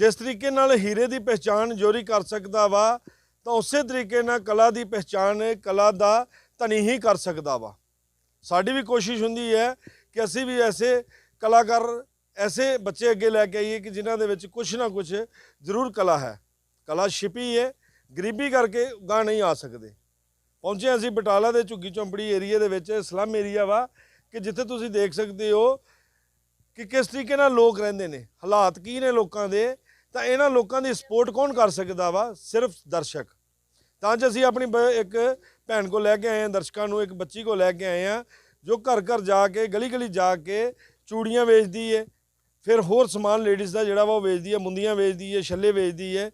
ਜਿਸ ਤਰੀਕੇ ਨਾਲ ਹੀਰੇ ਦੀ ਪਛਾਣ ਜੋਰੀ ਕਰ ਸਕਦਾ ਵਾ, ਤਾਂ ਉਸੇ ਤਰੀਕੇ ਨਾਲ ਕਲਾ ਦੀ ਪਛਾਣ ਕਲਾ ਦਾ ਧਨੀ ਹੀ ਕਰ ਸਕਦਾ ਵਾ। ਸਾਡੀ ਵੀ ਕੋਸ਼ਿਸ਼ ਹੁੰਦੀ ਹੈ ਕਿ ਅਸੀਂ ਵੀ ਐਸੇ ਕਲਾਕਾਰ, ਐਸੇ ਬੱਚੇ ਅੱਗੇ ਲੈ ਕੇ ਆਈਏ ਕਿ ਜਿਨ੍ਹਾਂ ਦੇ ਵਿੱਚ ਕੁਝ ਨਾ ਕੁਝ ਜ਼ਰੂਰ ਕਲਾ ਹੈ। ਕਲਾ ਛਿਪੀ ਹੈ, ਗਰੀਬੀ ਕਰਕੇ ਗਾ ਨਹੀਂ ਆ ਸਕਦੇ। ਪਹੁੰਚੇ ਅਸੀਂ ਬਟਾਲਾ ਦੇ ਝੁੱਗੀ ਚੌਂਪੜੀ ਏਰੀਆ ਦੇ ਵਿੱਚ, ਸਲਮ ਏਰੀਆ ਵਾ, ਕਿ ਜਿੱਥੇ ਤੁਸੀਂ ਦੇਖ ਸਕਦੇ ਹੋ ਕਿ ਕਿਸ ਤਰੀਕੇ ਨਾਲ ਲੋਕ ਰਹਿੰਦੇ ਨੇ, ਹਾਲਾਤ ਕੀ ਨੇ ਲੋਕਾਂ ਦੇ ਤਾਂ ਇਹਨਾਂ ਲੋਕਾਂ ਦੀ ਸਪੋਰਟ ਕੌਣ ਕਰ ਸਕਦਾ ਵਾ? ਸਿਰਫ ਦਰਸ਼ਕ। ਤਾਂ ਜੇ ਅਸੀਂ ਆਪਣੀ ਬ- ਇੱਕ ਭੈਣ ਕੋ ਲੈ ਕੇ ਆਏ ਹਾਂ, ਦਰਸ਼ਕਾਂ ਨੂੰ, ਇੱਕ ਬੱਚੀ ਕੋ ਲੈ ਕੇ ਆਏ ਹਾਂ, ਜੋ ਘਰ ਘਰ ਜਾ ਕੇ ਗਲੀ ਗਲੀ ਜਾ ਕੇ ਚੂੜੀਆਂ ਵੇਚਦੀ ਏ। ਫਿਰ ਹੋਰ ਸਮਾਨ ਲੇਡੀਜ਼ ਦਾ ਜਿਹੜਾ ਵਾ ਉਹ ਵੇਚਦੀ ਹੈ ਮੁੰਦੀਆਂ ਵੇਚਦੀ ਹੈ ਛੱਲੇ ਵੇਚਦੀ ਹੈ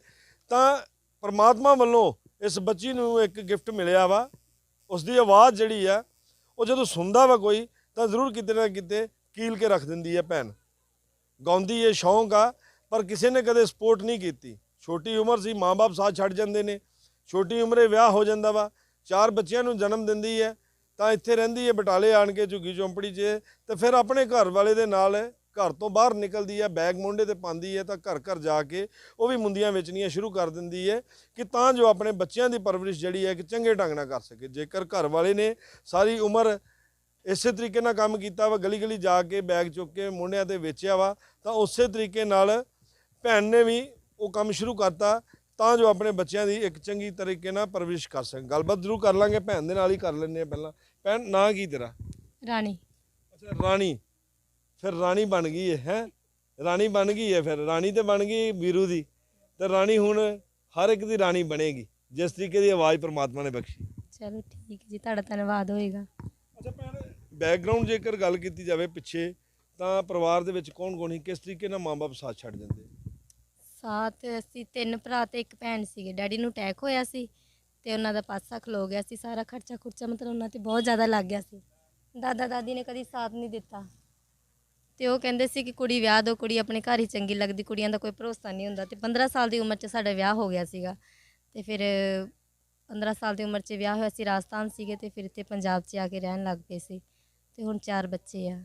ਤਾਂ ਪਰਮਾਤਮਾ ਵੱਲੋਂ ਇਸ ਬੱਚੀ ਨੂੰ ਇੱਕ ਗਿਫਟ ਮਿਲਿਆ ਵਾ। ਉਸ ਦੀ ਆਵਾਜ਼ ਜਿਹੜੀ ਆ, ਉਹ ਜਦੋਂ ਸੁਣਦਾ ਵਾ ਕੋਈ, ਤਾਂ ਜ਼ਰੂਰ ਕਿਤੇ ਨਾ ਕਿਤੇ ਕੀਲ ਕੇ ਰੱਖ ਦਿੰਦੀ ਹੈ ਭੈਣ। ਗਾਉਂਦੀ ਏ, ਸ਼ੌਂਕ ਆ। ਪਰ ਕਿਸੇ ਨੇ ਕਦੇ ਸਪੋਰਟ ਨਹੀਂ ਕੀਤੀ। ਛੋਟੀ ਉਮਰ ਸੀ ਮਾਪੇ ਸਾਥ ਛੱਡ ਜਾਂਦੇ ਨੇ। ਛੋਟੀ ਉਮਰੇ ਵਿਆਹ ਹੋ ਜਾਂਦਾ ਵਾ, ਚਾਰ ਬੱਚਿਆਂ ਨੂੰ ਜਨਮ ਦਿੰਦੀ ਹੈ, ਤਾਂ ਇੱਥੇ ਰਹਿੰਦੀ ਹੈ, ਬਟਾਲੇ ਆਣ ਕੇ ਝੁੱਗੀ ਚੌਂਪੜੀ 'ਚ ਤੇ ਫਿਰ ਆਪਣੇ ਘਰ ਵਾਲੇ ਦੇ ਨਾਲ ਘਰ ਤੋਂ ਬਾਹਰ ਨਿਕਲਦੀ ਹੈ, ਬੈਗ ਮੋਢੇ ਤੇ ਪਾਉਂਦੀ ਹੈ, ਤਾਂ ਘਰ ਘਰ ਜਾ ਕੇ ਉਹ ਵੀ ਮੁੰਦੀਆਂ ਵੇਚਣੀਆਂ ਸ਼ੁਰੂ ਕਰ ਦਿੰਦੀ ਹੈ, ਕਿ ਤਾਂ ਜੋ ਆਪਣੇ ਬੱਚਿਆਂ ਦੀ ਪਰਵਰਿਸ਼ ਜਿਹੜੀ ਹੈ, ਕਿ ਚੰਗੇ ਢੰਗ ਨਾਲ ਕਰ ਸਕੇ। ਜੇਕਰ ਘਰ ਵਾਲੇ ਨੇ ਸਾਰੀ ਉਮਰ ਇਸੇ ਤਰੀਕੇ ਨਾਲ ਕੰਮ ਕੀਤਾ ਵਾ ਗਲੀ ਗਲੀ ਜਾ ਕੇ ਬੈਗ ਚੁੱਕ ਕੇ ਮੁੰਡਿਆਂ ਤੇ ਵੇਚਿਆ ਵਾ, ਤਾਂ ਉਸੇ ਤਰੀਕੇ ਨਾਲ ਭੈਣ ਨੇ ਵੀ ਉਹ ਕੰਮ ਸ਼ੁਰੂ ਕਰਤਾ ਤਾਂ ਜੋ ਆਪਣੇ ਬੱਚਿਆਂ ਦੀ ਇੱਕ ਚੰਗੀ ਤਰੀਕੇ ਨਾਲ ਪਰਵਰਿਸ਼ ਕਰ ਸਕਣ। ਗੱਲਬਾਤ ਜ਼ਰੂਰ ਕਰ ਲਾਂਗੇ ਭੈਣ ਦੇ ਨਾਲ ਹੀ ਕਰ ਲੈਂਦੇ ਆ ਪਹਿਲਾਂ। ਭੈਣ ਨਾਂ ਕੀ ਤੇਰਾ? ਰਾਣੀ। ਅੱਛਾ ਰਾਣੀ। ਫਿਰ ਰਾਣੀ ਬਣ ਗਈ ਹੈ ਹੈ? ਰਾਣੀ ਬਣ ਗਈ ਹੈ ਫਿਰ। ਰਾਣੀ ਤੇ ਬਣ ਗਈ ਵੀਰੂ ਦੀ। ਤੇ ਰਾਣੀ ਹੁਣ ਹਰ ਇੱਕ ਦੀ ਰਾਣੀ ਬਣੇਗੀ ਜਿਸ ਤਰੀਕੇ ਦੀ ਆਵਾਜ਼ ਪ੍ਰਮਾਤਮਾ ਨੇ ਬਖਸ਼ੀ। ਚਲੋ ਠੀਕ ਜੀ ਤੁਹਾਡਾ ਧੰਨਵਾਦ ਹੋਏਗਾ। ਅੱਛਾ ਭੈਣ ਬੈਕਗ੍ਰਾਉਂਡ ਜੇਕਰ ਗੱਲ ਕੀਤੀ ਜਾਵੇ ਪਿੱਛੇ ਤਾਂ ਪਰਿਵਾਰ ਦੇ ਵਿੱਚ ਕੌਣ ਕੌਣ ਸੀ? ਕਿਸ ਤਰੀਕੇ ਨਾਲ ਮਾਂ-ਬਾਪ ਸਾਥ ਛੱਡ ਜਾਂਦੇ? ਸਾਥ, ਅਸੀਂ ਤਿੰਨ ਭਰਾ ਤੇ ਇੱਕ ਭੈਣ ਸੀਗੇ। ਡੈਡੀ ਨੂੰ ਅਟੈਕ ਹੋਇਆ ਸੀ ਤੇ ਉਹਨਾਂ ਦਾ ਪਾਸਾ ਖਲੋ ਗਿਆ ਸੀ। ਸਾਰਾ ਖਰਚਾ ਖੁਰਚਾ ਮਤਲਬ ਉਹਨਾਂ ਤੇ ਬਹੁਤ ਜ਼ਿਆਦਾ ਲੱਗ ਗਿਆ ਸੀ। ਦਾਦਾ, ਦਾਦੀ ਨੇ ਕਦੀ ਸਾਥ ਨਹੀਂ ਦਿੱਤਾ। ਤੇ ਉਹ ਕਹਿੰਦੇ ਸੀ ਕਿ ਕੁੜੀ ਵਿਆਹ ਦੋ, ਕੁੜੀ ਆਪਣੇ ਘਰ ਹੀ ਚੰਗੀ ਲੱਗਦੀ, ਕੁੜੀਆਂ ਦਾ ਕੋਈ ਭਰੋਸਾ ਨਹੀਂ ਹੁੰਦਾ। ਤੇ 15 ਸਾਲ ਦੀ ਉਮਰ 'ਚ ਸਾਡਾ ਵਿਆਹ ਹੋ ਗਿਆ ਸੀਗਾ। ਤੇ ਫਿਰ 15 ਸਾਲ ਦੀ ਉਮਰ 'ਚ ਵਿਆਹ ਹੋਇਆ ਸੀ, ਰਾਜਸਥਾਨ ਸੀਗੇ ਤੇ ਫਿਰ ਇੱਥੇ ਪੰਜਾਬ 'ਚ ਆ ਕੇ ਰਹਿਣ ਲੱਗ ਪਏ ਸੀ। ਤੇ ਹੁਣ ਚਾਰ ਬੱਚੇ ਆ।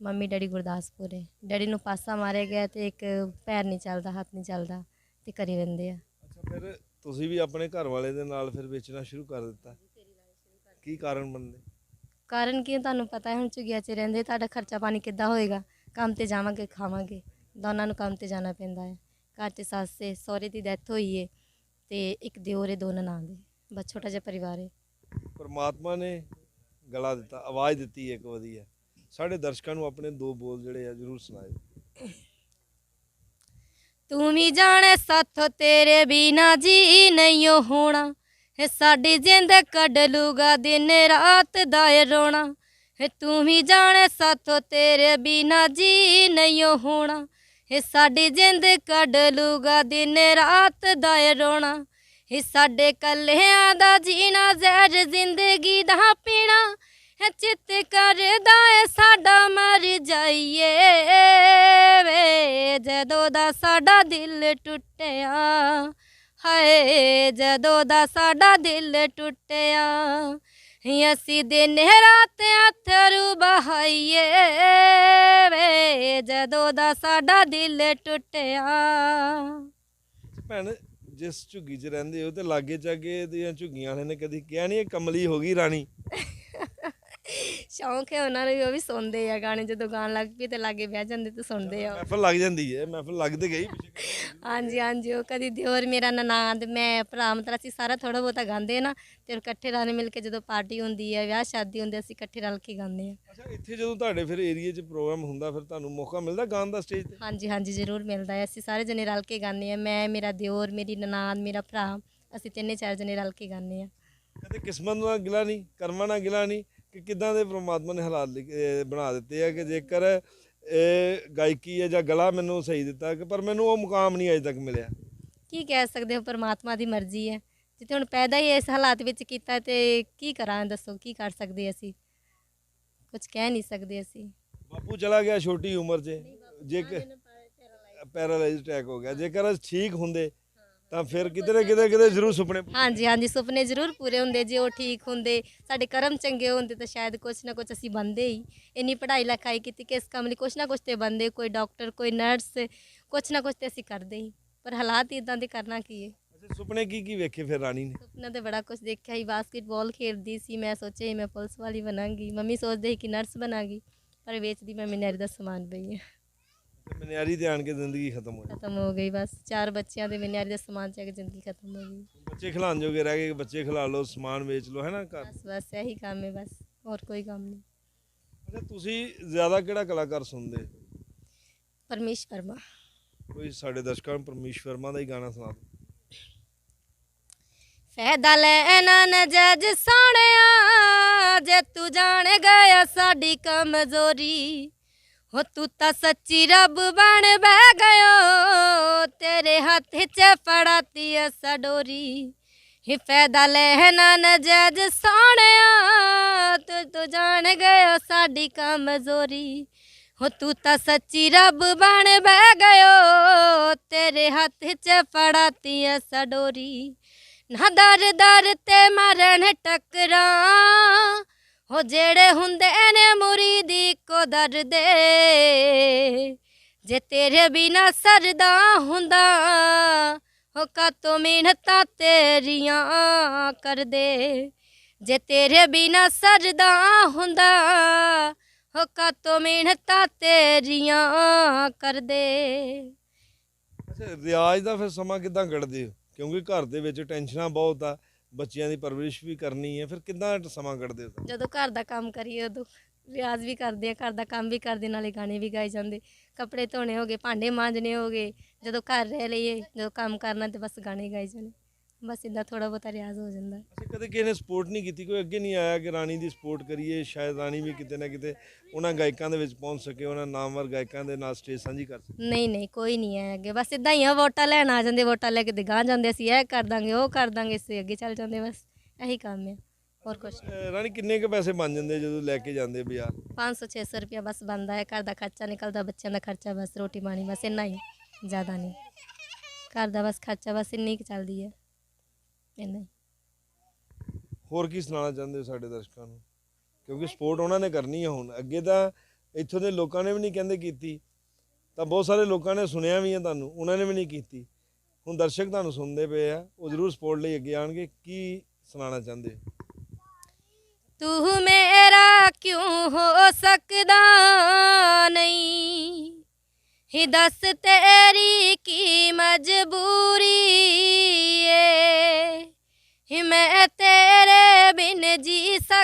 Mummy daddy Gurdaspur. ਹੈ ਡੈਡੀ ਨੂੰ ਪਾਸਾ ਮਾਰਿਆ ਗਿਆ ਤੇ ਇੱਕ ਪੈਰ ਨਹੀਂ ਚੱਲਦਾ ਹੱਥ ਨਹੀਂ ਚੱਲਦਾ ਤੇ ਕਰੀ ਰਹਿੰਦੇ ਆ। ਅੱਛਾ ਫਿਰ ਤੁਸੀਂ ਵੀ ਆਪਣੇ ਘਰ ਵਾਲੇ ਦੇ ਨਾਲ ਫਿਰ ਵੇਚਣਾ ਸ਼ੁਰੂ ਕਰ ਦਿੱਤਾ। ਕੀ ਕਾਰਨ ਬਣਦੇ? ਕਾਰਨ ਕੀ ਹੈ ਤੁਹਾਨੂੰ ਪਤਾ ਹੈ ਹੁਣ ਝੁਗੀਆਂ 'ਚ ਰਹਿੰਦੇ ਤੁਹਾਡਾ ਖਰਚਾ ਪਾਣੀ ਕਿੱਦਾਂ ਹੋਏਗਾ? ਕੰਮ ਤੇ ਜਾਵਾਂਗੇ ਖਾਵਾਂਗੇ। ਦੋਨਾਂ ਨੂੰ ਕੰਮ ਤੇ ਜਾਣਾ ਪੈਂਦਾ ਹੈ। ਘਰ 'ਚ ਸੱਸ ਹੈ ਸਹੁਰੇ ਦੀ ਡੈਥ ਹੋਈ ਹੈ ਤੇ ਇੱਕ ਦਿਓਰ ਦੋ ਨਨਾਣ ਦੇ। ਬਸ ਛੋਟਾ ਜਿਹਾ ਪਰਿਵਾਰ ਹੈ ਪਰਮਾਤਮਾ ਨੇ ਗਲਾ ਦਿੱਤਾ ਆਵਾਜ਼ ਦਿੱਤੀ ਇੱਕ ਵਧੀਆ। ਸਾਡੇ ਦਰਸ਼ਕਾਂ ਨੂੰ ਆਪਣੇ ਦੋ ਬੋਲ ਜਿਹੜੇ ਆ ਜਰੂਰ ਸੁਣਾਇਓ। ਤੂੰ ਵੀ ਜਾਣੇ ਸਾਥੋਂ ਤੇਰੇ ਬਿਨਾ ਜੀ ਨਹੀਂ ਹੋਣਾ। ਹੈ ਸਾਡੀ ਜਿੰਦ ਕੱਢ ਲੂਗਾ ਦਿਨ ਰਾਤ ਦਾ ਏ ਰੋਣਾ। ਹੈ ਤੂੰ ਵੀ ਜਾਣੇ ਸਾਥੋਂ ਤੇਰੇ ਬਿਨਾ ਜੀ ਨਹੀਂ ਓ ਹੋਣਾ। ਹੈ ਸਾਡੀ ਜਿੰਦ ਕੱਢ ਲੂਗਾ ਦਿਨ ਰਾਤ ਦਾ ਰੋਣਾ। ਹੈ ਸਾਡੇ ਕੱਲਿਆਂ ਦਾ ਜੀਣਾ ਜ਼ਹਿਰ ਜ਼ਿੰਦਗੀ ਦਾ ਪੀਣਾ। ਚਿੱਤ ਕਰਦਾ ਏ, ਸਾਡਾ ਮਰ ਜਾਈਏ ਵੇ। ਜਦੋਂ ਦਾ ਸਾਡਾ ਦਿਲ ਟੁੱਟਿਆ, ਹਾਏ, ਜਦੋਂ ਦਾ ਸਾਡਾ ਦਿਲ ਟੁੱਟਿਆ, ਅਸੀਂ ਦਿਨ ਰਾਤ ਅਥਰੂ ਬਹਾਈਏ ਵੇ। ਜਦੋਂ ਦਾ ਸਾਡਾ ਦਿਲ ਟੁੱਟਿਆ। ਭੈਣ, ਜਿਸ ਝੁੱਗੀ 'ਚ ਰਹਿੰਦੇ ਹੋ ਤੇ ਲਾਗੇ ਚਾਗੇ ਦੀਆਂ ਝੁੱਗੀਆਂ ਵਾਲਿਆਂ ਨੇ ਕਦੀ ਕਿਹਾ ਨਹੀਂ ਇਹ ਕਮਲੀ ਹੋ ਗਈ ਰਾਣੀ? ਸ਼ੌਂਕ ਹੈ ਉਹਨਾਂ ਨੂੰ ਵੀ ਉਹ ਵੀ ਸੁਣਦੇ ਆ ਗਾਣੇ ਜਦੋਂ ਗਾਣ ਲੱਗ ਪਈ ਤੇ ਲਾਗੇ ਬਹਿ ਜਾਂਦੇ ਤੇ ਸੁਣਦੇ ਆ। ਉਹ। ਮਹਿਫਲ ਲੱਗ ਜਾਂਦੀ ਹੈ ਮਹਿਫਲ ਲੱਗ ਤੇ ਗਈ ਹਾਂਜੀ ਹਾਂਜੀ ਉਹ ਕਦੀ ਦਿਓਰ ਮੇਰਾ ਨਨਾਦ ਮੈਂ ਭਰਾ ਮਤਲਬ ਅਸੀਂ ਸਾਰਾ ਥੋੜਾ ਬਹੁਤਾ ਗਾਉਂਦੇ ਨਾ ਤੇ ਇਕੱਠੇ ਰਲ ਮਿਲ ਕੇ ਜਦੋਂ ਪਾਰਟੀ ਹੁੰਦੀ ਹੈ ਵਿਆਹ ਸ਼ਾਦੀ ਹੁੰਦੀ ਹੈ, ਅਸੀਂ ਇਕੱਠੇ ਰਲ ਕੇ ਗਾਉਂਦੇ ਆ। ਅੱਛਾ ਇੱਥੇ ਜਦੋਂ ਤੁਹਾਡੇ ਫਿਰ ਏਰੀਆ 'ਚ ਪ੍ਰੋਗਰਾਮ ਹੁੰਦਾ ਫਿਰ ਤੁਹਾਨੂੰ ਮੌਕਾ ਮਿਲਦਾ ਗਾਣ ਦਾ ਸਟੇਜ ਤੇ? ਹਾਂਜੀ ਹਾਂਜੀ ਜ਼ਰੂਰ ਮਿਲਦਾ ਹੈ। ਅਸੀਂ ਸਾਰੇ ਜਣੇ ਰਲ ਕੇ ਗਾਉਂਦੇ ਆ ਮੈਂ ਮੇਰਾ ਦਿਓਰ ਮੇਰੀ ਨਨਾਦ ਮੇਰਾ ਭਰਾ ਅਸੀਂ ਤਿੰਨੇ ਚਾਰ ਜਣੇ ਰਲ ਕੇ ਗਾਉਂਦੇ ਆ ਕਦੇ ਕਿਸਮਤ ਨਾਲ ਗਿਲਾ ਨਹੀਂ ਕਰਮਾਂ ਨਾਲ ਗਿਲਾ ਨਹੀਂ ਕਿ ਕਿਦਾਂ ਦੇ ਪ੍ਰਮਾਤਮਾ ਨੇ ਹਾਲਾਤ ਬਣਾ ਦਿੱਤੇ ਆ ਕਿ ਜੇਕਰ ਇਹ ਗਾਇਕੀ ਹੈ ਜਾਂ ਗਲਾ ਮੈਨੂੰ ਸਹੀ ਦਿੱਤਾ ਕਿ ਪਰ ਮੈਨੂੰ ਉਹ ਮੁਕਾਮ ਨਹੀਂ ਅਜੇ ਤੱਕ ਮਿਲਿਆ। ਕੀ ਕਹਿ ਸਕਦੇ ਹੋ ਪਰਮਾਤਮਾ ਦੀ ਮਰਜ਼ੀ ਹੈ। ਜਿੱਥੇ ਹੁਣ ਪੈਦਾ ਹੀ ਇਸ ਹਾਲਾਤ ਵਿੱਚ ਕੀਤਾ ਤੇ ਕੀ ਕਰਾਂ ਦੱਸੋ ਕੀ ਕਰ ਸਕਦੇ ਅਸੀਂ? ਕੁਝ ਕਹਿ ਨਹੀਂ ਸਕਦੇ ਅਸੀਂ। ਬਾਪੂ ਚਲਾ ਗਿਆ ਛੋਟੀ ਉਮਰ 'ਚ। ਜੇ ਪੈਰਾਲਾਈਜ਼। ਅਟੈਕ ਹੋ ਗਿਆ। ਜੇਕਰ ਠੀਕ ਹੁੰਦੇ ਤਾਂ ਫਿਰ ਕਿਤੇ ਨਾ ਕਿਤੇ ਕਿਤੇ ਜ਼ਰੂਰ ਸੁਪਨੇ ਹਾਂਜੀ ਹਾਂਜੀ ਸੁਪਨੇ ਜ਼ਰੂਰ ਪੂਰੇ ਹੁੰਦੇ। ਜੇ ਉਹ ਠੀਕ ਹੁੰਦੇ ਸਾਡੇ ਕਰਮ ਚੰਗੇ ਹੁੰਦੇ ਤਾਂ ਸ਼ਾਇਦ ਕੁਛ ਨਾ ਕੁਛ ਅਸੀਂ ਬੰਦੇ ਹੀ। ਇੰਨੀ ਪੜ੍ਹਾਈ ਲਿਖਾਈ ਕੀਤੀ ਕਿ ਇਸ ਕੰਮ ਲਈ ਕੁਛ ਨਾ ਕੁਛ ਤੇ ਬੰਦੇ ਕੋਈ ਡਾਕਟਰ ਕੋਈ ਨਰਸ ਕੁਛ ਨਾ ਕੁਛ ਤੇ ਅਸੀਂ ਕਰਦੇ ਹੀ। ਪਰ ਹਾਲਾਤ ਇਦਾਂ ਦੇ ਕਰਨਾ ਕੀ ਹੈ? ਅੱਛਾ ਸੁਪਨੇ ਕੀ ਕੀ ਵੇਖੇ ਫਿਰ ਰਾਣੀ ਨੇ? ਸੁਪਨਾ ਤੇ ਬੜਾ ਕੁਝ ਦੇਖਿਆ ਹੀ। ਬਾਸਕਟਬਾਲ ਖੇਡਦੀ ਸੀ। ਮੈਂ ਸੋਚਿਆ ਸੀ ਮੈਂ ਪੁਲਿਸ ਵਾਲੀ ਬਣਾਂਗੀ। ਮੰਮੀ ਸੋਚਦੇ ਸੀ ਕਿ ਨਰਸ ਬਣਾਂਗੀ। ਪਰ ਵੇਚਦੀ ਮੈਂ ਮਿਨਰ ਦਾ ਸਮਾਨ ਪਈ ਹੈ। ਤੇ ਮਨਿਆਰੀ ਤੇ ਆਣ ਕੇ ਜ਼ਿੰਦਗੀ ਖਤਮ ਹੋ ਗਈ ਖਤਮ ਹੋ ਗਈ ਬਸ ਚਾਰ ਬੱਚਿਆਂ ਦੇ ਮਿਨਰ ਦਾ ਸਮਾਨ ਚੱਕ ਜ਼ਿੰਦਗੀ ਖਤਮ ਹੋ ਗਈ। ਬੱਚੇ ਖਿਲਾਉਣ ਜੋਗੇ ਰਹਿ ਗਏ ਬੱਚੇ ਖਿਲਾ ਲਓ ਸਮਾਨ ਵੇਚ ਲਓ ਹੈ ਨਾ ਘਰ। ਬਸ ਬਸ ਇਹੀ ਕੰਮ ਹੈ ਬਸ ਹੋਰ ਕੋਈ ਕੰਮ ਨਹੀਂ। ਅੱਛਾ ਤੁਸੀਂ ਜ਼ਿਆਦਾ ਕਿਹੜਾ ਕਲਾਕਾਰ ਸੁਣਦੇ? ਪਰਮੇਸ਼ ਵਰਮਾ। ਕੋਈ ਸਾਡੇ ਦਰਸ਼ਕਾਂ ਨੂੰ ਪਰਮੇਸ਼ ਵਰਮਾ ਦਾ ਹੀ ਗਾਣਾ ਸੁਣਾ ਦਿਓ। ਫਾਇਦਾ ਲੈਣਾ ਨਾ ਜੱਜ ਸੋਹਣਿਆ ਜੇ ਤੂੰ ਜਾਣ ਗਿਆ ਸਾਡੀ ਕਮਜ਼ੋਰੀ। ਹੋ ਤੂੰ ਤਾਂ ਸੱਚੀ ਰੱਬ ਬਣ ਬਹਿ ਗਇਓ। ਤੇਰੇ ਹੱਥ 'ਚ ਫੜਾਤੀ ਐ ਸਡੋਰੀ। ਹੀ ਫਾਇਦਾ ਲੈਣਾ ਨਾ ਜੱਜ ਸੋਹਣਿਆ। ਤੂੰ ਤੂੰ ਜਾਣ ਗਿਆ ਸਾਡੀ ਕਮਜ਼ੋਰੀ। ਹੋ ਤੂੰ ਤਾਂ ਸੱਚੀ ਰੱਬ ਬਣ ਬਹਿ ਗਇਓ। ਤੇਰੇ ਹੱਥ 'ਚ ਫੜਾਤੀ ਐ ਸਡੋਰੀ। ਨਾ ਦਰ ਦਰ ਤੇ ਮਰਨ ਟੱਕਰਾਂ। ਹੋ ਜਿਹੜੇ ਹੁੰਦੇ ਨੇ ਮੁਰੀਦੀ ਕੋ ਦੇ। ਜੇ ਤੇਰੇ ਬਿਨਾ ਸਰਦਾ ਹੁੰਦਾ, ਹੋ ਕਾਤੋਂ ਮਿਹਨਤਾਂ ਤੇਰੀਆਂ ਕਰਦੇ। ਜੇ ਤੇਰੇ ਬਿਨਾ ਸਰਦਾ ਹੁੰਦਾ, ਹੋ ਕਾਤੋਂ ਮਿਹਨਤਾਂ ਤੇਰੀਆਂ ਕਰਦੇ। ਰਿਆਜ਼ ਦਾ ਫਿਰ ਸਮਾਂ ਕਿਦਾਂ ਕੱਢਦੇ ਹੋ? ਕਿਉਂਕਿ ਘਰ ਦੇ ਵਿੱਚ ਟੈਨਸ਼ਨਾਂ ਬਹੁਤ ਆ। ਬੱਚਿਆਂ ਦੀ ਪਰਵਰਿਸ਼ ਵੀ ਕਰਨੀ ਹੈ, ਫਿਰ ਕਿਦਾਂ ਸਮਾਂ ਕੱਢਦੇ ਹੋ ਤੁਸੀਂ? ਜਦੋਂ ਘਰ ਦਾ ਕੰਮ ਕਰੀਏ, ਉਦੋਂ ਰਿਆਜ਼ ਵੀ ਕਰਦੇ ਆ, ਘਰ ਦਾ ਕੰਮ ਵੀ ਕਰਦੇ, ਨਾਲੇ ਗਾਣੇ ਵੀ ਗਾਏ ਜਾਂਦੇ ਕੱਪੜੇ ਧੋਣੇ ਹੋਗੇ ਭਾਂਡੇ ਮਾਂਜਣੇ ਹੋਗੇ ਜਦੋਂ ਘਰ ਰਹਿ ਲਈਏ, ਜਦੋਂ ਕੰਮ ਕਰਨਾ ਤੇ ਬਸ ਗਾਣੇ ਗਾਏ ਜਾਣੇ ਬਸ ਇਦਾਂ ਥੋੜਾ ਬਹੁਤਾ ਰਿਆਜ਼ ਹੋ ਜਾਂਦਾ। ਅੱਛਾ ਕਦੇ ਕਿਸੇ ਨੇ ਸਪੋਰਟ ਨਹੀਂ ਕੀਤੀ? ਕੋਈ ਅੱਗੇ ਨਹੀਂ ਆਇਆ ਕਿ ਰਾਣੀ ਦੀ ਸਪੋਰਟ ਕਰੀਏ ਸ਼ਾਇਦ ਰਾਣੀ ਵੀ ਕਿਤੇ ਨਾ ਕਿਤੇ ਉਹਨਾਂ ਗਾਇਕਾਂ ਦੇ ਵਿੱਚ ਪਹੁੰਚ ਸਕੇ ਉਹਨਾਂ ਨਾਮਵਰ ਗਾਇਕਾਂ ਦੇ ਨਾਲ ਸਟੇਜ ਸਾਂਝੀ ਕਰ ਸਕੇ। ਨਹੀਂ ਨਹੀਂ ਕੋਈ ਨਹੀਂ ਹੈ ਅੱਗੇ। ਬਸ ਇਦਾਂ ਹੀ ਆ ਵੋਟਾਂ ਲੈਣ ਆ ਜਾਂਦੇ ਵੋਟਾਂ ਲੈ ਕੇ ਤੇ ਗਾਂ ਜਾਂਦੇ ਅਸੀਂ ਇਹ ਕਰ ਦਾਂਗੇ ਉਹ ਕਰ ਦਾਂਗੇ ਅਸੀਂ ਅੱਗੇ ਚੱਲ ਜਾਂਦੇ ਬਸ ਇਹੀ ਕੰਮ ਹੈ ਹੋਰ। ਅਹ ਰਾਣੀ ਕਿੰਨੇ ਕੁ ਪੈਸੇ ਬਣ ਜਾਂਦੇ ਜਦੋਂ ਲੈ ਕੇ ਜਾਂਦੇ ਬਾਜ਼ਾਰ? 500 600 ਰੁਪਇਆ ਬਸ ਬਣਦਾ ਹੈ ਘਰ ਦਾ ਖਰਚਾ ਨਿਕਲਦਾ ਬੱਚਿਆਂ ਦਾ ਖਰਚਾ ਬਸ ਰੋਟੀ ਪਾਣੀ ਬਸ ਇੰਨਾ ਹੀ ਜ਼ਿਆਦਾ ਨਹੀਂ। ਘਰ ਦਾ ਬਸ ਖਰਚਾ ਬਸ ਇੰਨੀ ਕੁ ਚੱਲਦੀ ਹੈ। ਇੰਨਾ ਹੀ। ਹੋਰ ਕੀ ਸੁਣਾਉਣਾ ਚਾਹੁੰਦੇ ਹੋ ਸਾਡੇ ਦਰਸ਼ਕਾਂ ਨੂੰ? ਕਿਉਂਕਿ ਸਪੋਰਟ ਉਹਨਾਂ ਨੇ ਕਰਨੀ ਹੈ ਹੁਣ। ਅੱਗੇ ਤਾਂ ਇੱਥੋਂ ਦੇ ਲੋਕਾਂ ਨੇ ਵੀ ਨਹੀਂ ਕਹਿੰਦੇ ਕੀਤੀ। ਤਾਂ ਬਹੁਤ ਸਾਰੇ ਲੋਕਾਂ ਨੇ ਸੁਣਿਆ ਵੀ ਹੈ ਤੁਹਾਨੂੰ। ਉਹਨਾਂ ਨੇ ਵੀ ਨਹੀਂ ਕੀਤੀ। ਹੁਣ ਦਰਸ਼ਕ ਤੁਹਾਨੂੰ ਸੁਣਦੇ ਪਏ ਆ। ਉਹ ਜ਼ਰੂਰ ਸਪੋਰਟ ਲਈ ਅੱਗੇ ਆਣਗੇ ਕੀ ਸੁਣਾਉਣਾ ਚਾਹੁੰਦੇ ਤੂੰ ਮੇਰਾ ਕਿਉਂ ਹੋ ਸਕਦਾ ਨਹੀਂ? ਹੀ ਦੱਸ ਤੇਰੀ ਕੀ ਮਜਬੂਰੀ ਏ?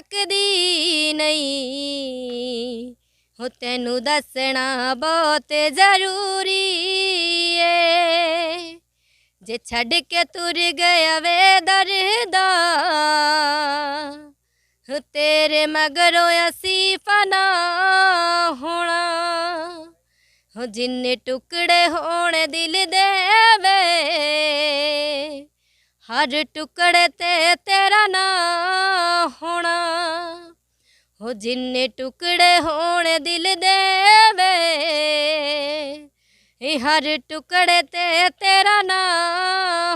ਸਕਦੀ ਨਹੀਂ। ਹੋ ਤੈਨੂੰ ਦੱਸਣਾ ਬਹੁਤ ਜ਼ਰੂਰੀ ਏ। ਜੇ ਛੱਡ ਕੇ ਤੁਰ ਗਿਆ ਵੇ ਦਰਦਾ ਤੇਰੇ ਮਗਰੋਂ ਅਸੀਂ ਫਨਾ ਹੋਣਾ। ਹੋ ਜਿੰਨੇ ਟੁਕੜੇ ਹੋਣ ਦਿਲ ਦੇ ਵੇ ਹਰ ਟੁਕੜੇ ਤੇ ਤੇਰਾ ਨਾ ਹੋਣਾ। ਹੋ ਜਿੰਨੇ ਟੁਕੜੇ ਹੋਣ ਦਿਲ ਦੇ ਵੇ ਇਹ ਹਰ ਟੁਕੜੇ ਤੇ ਤੇਰਾ ਨਾ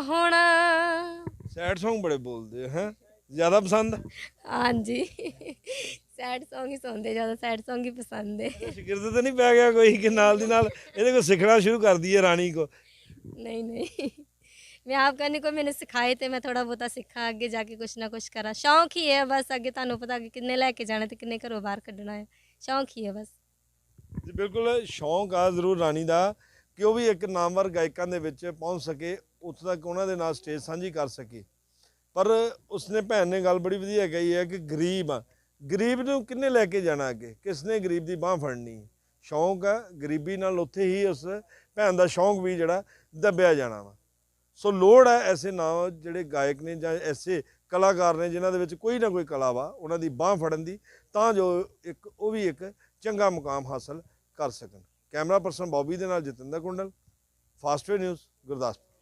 ਹੋਣਾ। ਸੈਡ Song ਬੜੇ ਬੋਲਦੇ ਹੈ? ਜ਼ਿਆਦਾ ਪਸੰਦ? ਹਾਂਜੀ। ਸੈਡ Song ਹੀ ਸੁਣਦੇ ਜ਼ਿਆਦਾ ਸੈਡ Song ਹੀ ਪਸੰਦ ਹੈ ਸ਼ਿਕਰਤ ਤੇ ਨਹੀਂ ਪੈ ਗਿਆ ਕੋਈ ਕਿ ਨਾਲ ਦੀ ਨਾਲ ਇਹਦੇ ਕੋਲ ਸਿੱਖਣਾ ਸ਼ੁਰੂ ਕਰ ਦਈਏ ਰਾਣੀ ਕੋ? नहीं ਮੈਂ ਆਪ ਕਰਨੇ ਕੋਈ ਮੈਨੇ ਸਿਖਾਏ ਤੇ ਮੈਂ ਥੋੜਾ ਬੋਤਾ ਸਿੱਖਾ, ਅੱਗੇ ਜਾ ਕੇ ਕੁਛ ਨਾ ਕੁਛ ਕਰਾਂ। ਸ਼ੌਂਕ ਹੀ ਹੈ ਬਸ, ਅੱਗੇ ਤੁਹਾਨੂੰ ਪਤਾ ਕਿ ਕਿੰਨੇ ਲੈ ਕੇ ਜਾਣਾ ਤੇ ਕਿੰਨੇ ਘਰੋਂ ਬਾਹਰ ਕੱਢਣਾ ਹੈ। ਸ਼ੌਂਕ ਹੀ ਹੈ ਬਸ। ਜੀ, ਬਿਲਕੁਲ ਸ਼ੌਂਕ ਆ ਜ਼ਰੂਰ ਰਾਣੀ ਦਾ, ਕਿ ਉਹ ਵੀ ਇੱਕ ਨਾਮਵਰ ਗਾਇਕਾਂ ਦੇ ਵਿੱਚ ਪਹੁੰਚ ਸਕੇ, ਉੱਥੇ ਤੱਕ ਉਹਨਾਂ ਦੇ ਨਾਲ ਸਟੇਜ ਸਾਂਝੀ ਕਰ ਸਕੇ। ਪਰ ਉਸਨੇ ਭੈਣ ਨੇ ਗੱਲ ਬੜੀ ਵਧੀਆ ਕਹੀ ਹੈ ਕਿ ਗਰੀਬ ਆ। ਗਰੀਬ ਨੂੰ ਕਿੰਨੇ ਲੈ ਕੇ ਜਾਣਾ ਅੱਗੇ? ਕਿਸਨੇ ਗਰੀਬ ਦੀ ਬਾਹ ਫੜਨੀ? ਸ਼ੌਂਕ ਆ, ਗਰੀਬੀ ਨਾਲ ਉੱਥੇ ਹੀ ਉਸ ਭੈਣ ਦਾ ਸ਼ੌਂਕ ਵੀ ਜਿਹੜਾ ਦੱਬਿਆ ਜਾਣਾ ਵਾ। ਸੋ ਲੋੜ ਹੈ ਐਸੇ ਨਾਮ ਜਿਹੜੇ ਗਾਇਕ ਨੇ ਜਾਂ ਐਸੇ ਕਲਾਕਾਰ ਨੇ ਜਿਨ੍ਹਾਂ ਦੇ ਵਿੱਚ ਕੋਈ ਨਾ ਕੋਈ ਕਲਾ ਵਾ, ਉਹਨਾਂ ਦੀ ਬਾਹ ਫੜਨ ਦੀ, ਤਾਂ ਜੋ ਇੱਕ ਉਹ ਵੀ ਇੱਕ ਚੰਗਾ ਮੁਕਾਮ ਹਾਸਲ ਕਰ ਸਕਣ। ਕੈਮਰਾ ਪਰਸਨ ਬੌਬੀ ਦੇ ਨਾਲ ਜਤਿੰਦਰ ਕੁੰਡਲ ਫਾਸਟਵੇ ਨਿਊਜ਼, ਗੁਰਦਾਸਪੁਰ।